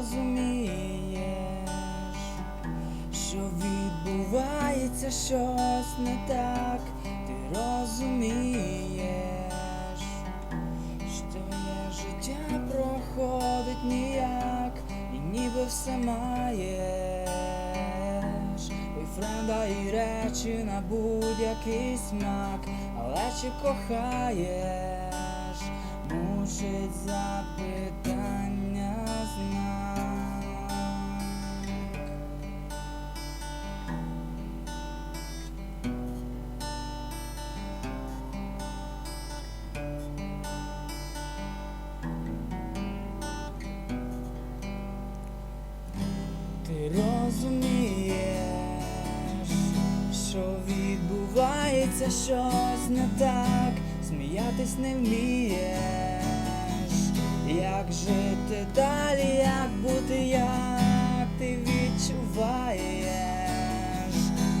розумієш, що відбувається щось не так, ти розумієш, що є життя проходить ніяк, і ніби все маєш, бойфренда і речі на будь-який смак, але чи кохаєш, мусить запитати розумієш, що відбувається щось не так, сміятись не вмієш, як жити далі, як бути, як ти відчуваєш,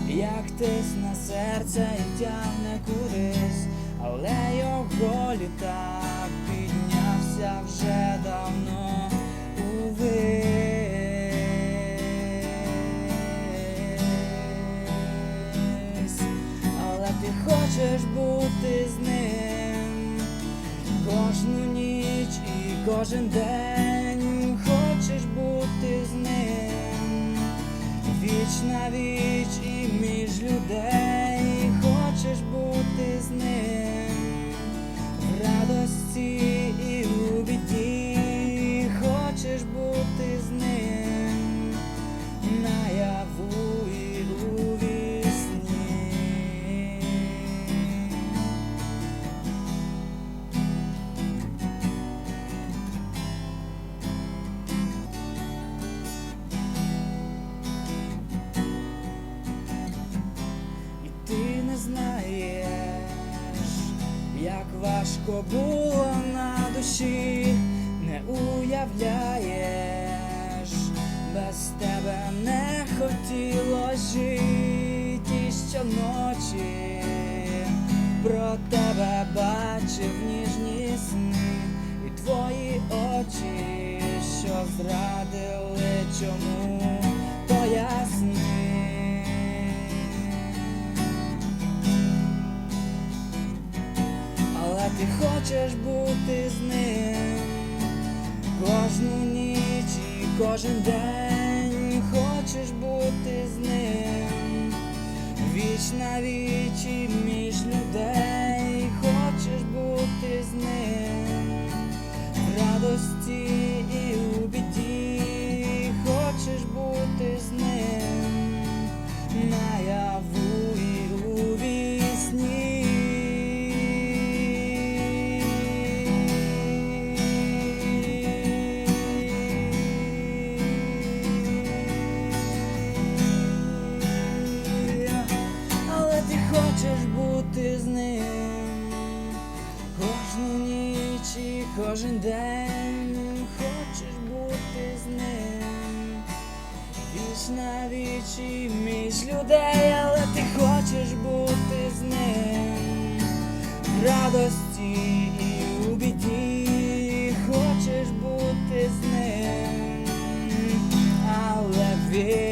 як тисне серце і тягне кудись, але його літак піднявся вже давно хочеш бути з ним. Кожну ніч і кожен день хочеш бути з ним. Віч на віч і між людей важко було на душі, не уявляєш, без тебе не хотіло жити щоночі, про тебе бачив ніжні сни і твої очі, що зрадили чому хочеш бути з ним. Кожну ніч і кожен день хочеш бути з ним. Віч на віч кожен день хочеш бути з ним. Віч на вічі між людей, але ти хочеш бути з ним. В радості і у біді хочеш бути з ним, але він.